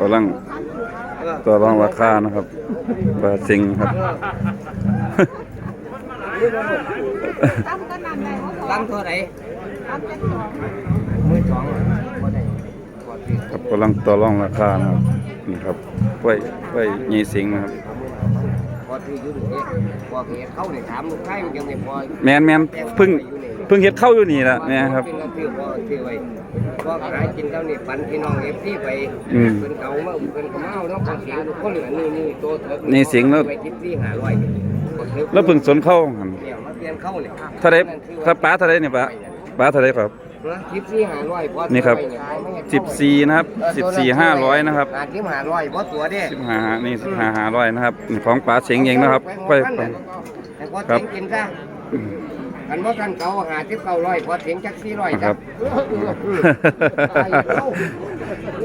กำลังต่อรองราคานะครับปลาสิงครับตั้มก็นั่นแหละเขาบอกตั้งเท่าไหร่ตั้มเป็นสองมือสองบ่ได้บ่ติดครับกำลังต่อรองราคานะครับนี่ครับไว้ไว้ยีสิงนะครับ บ่ถืออยู่นี่บ่เฮ็ดเข้านี่ถามลูกชายมันยังไม่พอแมนแมนเพิ่งเพิ่งเฮ็ดเข้าอยู่นี่ละเนี่ยครับกินแล้วถือบ่ถือไว้บ่หากินเท่านี้ปันพี่น้อง FC ไปอืมเพิ่นเก่ามาเพิ่นก็มาเอาเนาะคนเสียงทุกคนอันนี้นี่ตัวเถิกนี่สิงแล้วไปคิดที่500บ่ถึกแล้วเพิ่งสนเข้าหันเนี่ยมาเปลี่ยนเข้าเนี่ยเท่าไรครับป้าเท่าไรเนี่ยป้าป้าเท่าไรครับ นะคิดที่500พอนี่ครับไปเยขายไม่ให้สิบสี่นะครับสิบสี่ห้าร้อยนะครับหาที่500บ่ตัวเด้สิบห้านี่สิบห้าห้าร้อยนะครับนี่ของป้าเสียงเองนะครับไปไปไปแต่พอครัเสีบยงกินซะกันว่ากันเก่าหาที่เก่าร้อยพอเสียงจักสี่ร้อยครับตายเข้า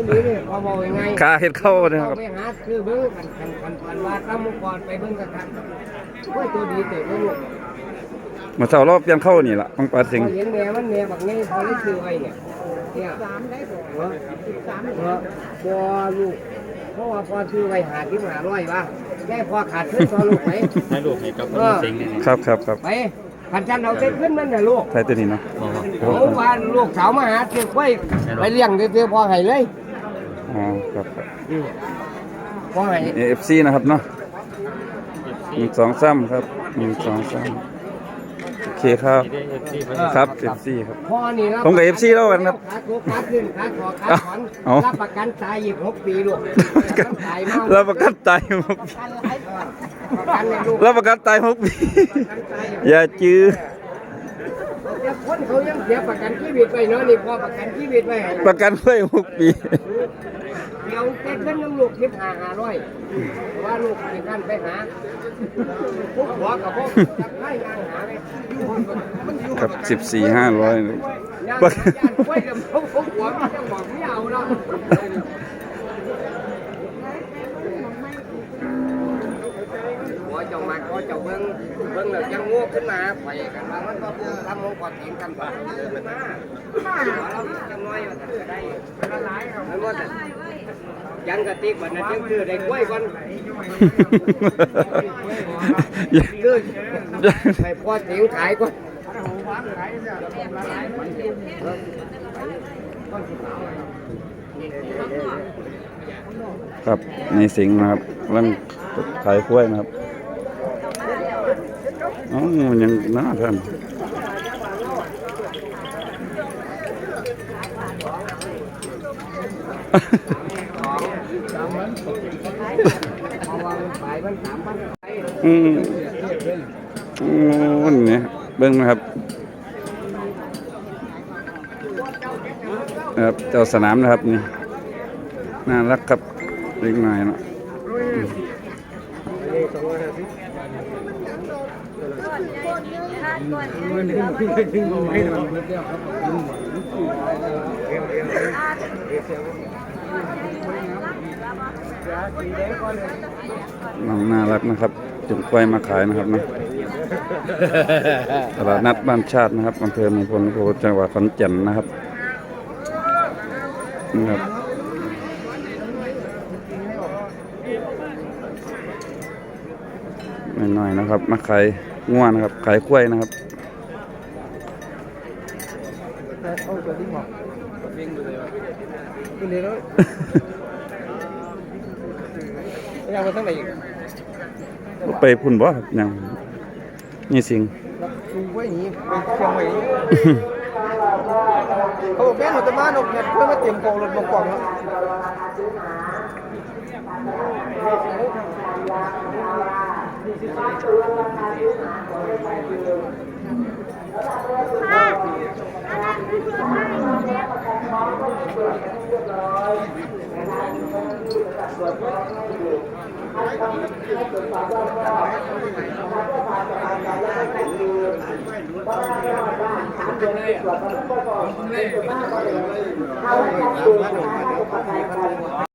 นี่นี่พอบอกยังไงคาเฮ็ดเข้านะครับไปหาคือเบิ้งกันกันกันพันว่าตั้มก่อนไปเบิ้งกันกันโอ้ยตัวดีเต๋อลูก มาเช้ารอบเปลี่ยนเข้านี่ล่ะของป้าเสียงพอเห็นแม่มันแม่บักไงพอได้ซื้อไว้เนี่ยเนี่ยสามได้บอกเหรอสิบสามเหรอพอลูกเพราะว่าพอซื้อไว้หาที่หาร้อยป่ะแม่พอขาดทุนพอลูกไหมให้ลูกให้กับเออสิงนี่ครับครับครับไปขันจันเอาเส้นขึ้นมันน่ะลูกใช่ตัวนี้เนาะโอ้ว่าลูกสาวมาหาเสือกไว้ไปเลี้ยงเตือพอให้เลยอ๋อครับครับพอให้เอฟซีนะครับเนาะหนึ่งสองสามครับหนึ่งสองสามโอ เคครับ ครับเอฟซีครับ พ่อนี่รับผมกับ FC แล้วกันครับขาโคขาขึ้นขาขอขาถอนเอา รับประกันตายอีกหกปีลูกตายมากรับประกันตายหกปีประกันเลยลูกรับประกันตายหกปีอย่าจื้อแต่คนเขายังเสียประกันชีวิตไว้เนาะนี่พอประกันชีวิตไว้ให้ประกันไว้หกปี เดี๋ยวเต้นขึ้นน้ำลูกคิดหาหาร้อยว่าลูกมีการไปหาพวกหัวกับพวกจับไล่งานหาเลยครับสิบสี่ห้าร้อยย่างย่างกล้วยกับพวกพวกหัวมันจะบอกไม่เอาเนา เบิ้งแล้วจังโง่ขึ้นมาไปกันว่ามันก็เบิ้งทำมงกอดเถียงกันไปเดินมาเราจังน้อยว่าจะได้ละลายเอาไม่ว่าแต่ยังกะติกวันนั้นยังคือได้กล้วยก่อนคือให้พอเถียงขายก่อนครับในสิงห์นะครับกำลังขายกล้วยนะครับ อ๋อมันยังน่าท่านอืมวันขายมันสามพันอืมโอ้เนี่ยเบิ้งนะครับครับเจ้าสนามนะครับนี่น่ารักครับเล็กน้อยเนาะ น้องน่ารักนะครับจุงกล้วยมาขายนะครับนะตลาดนัดบ้านชาตินะครับอำเภอเมืองพลโพจังหวัดขอนแก่นนะครับนะครับ หน่อยๆนะครับ มาขายง่วนะครับ ขายกล้วยนะครับกินเลยแล้วยังมาตั้งไหนอีกไปพุ่นบ่ครับยังนี่สิงดูไว้นี่ไปเชียงใหม่เขาบอกแม่หนูจะมานกเนี่ยเพื่อมาเตรียมกองรถมากองแล้ว Gracias.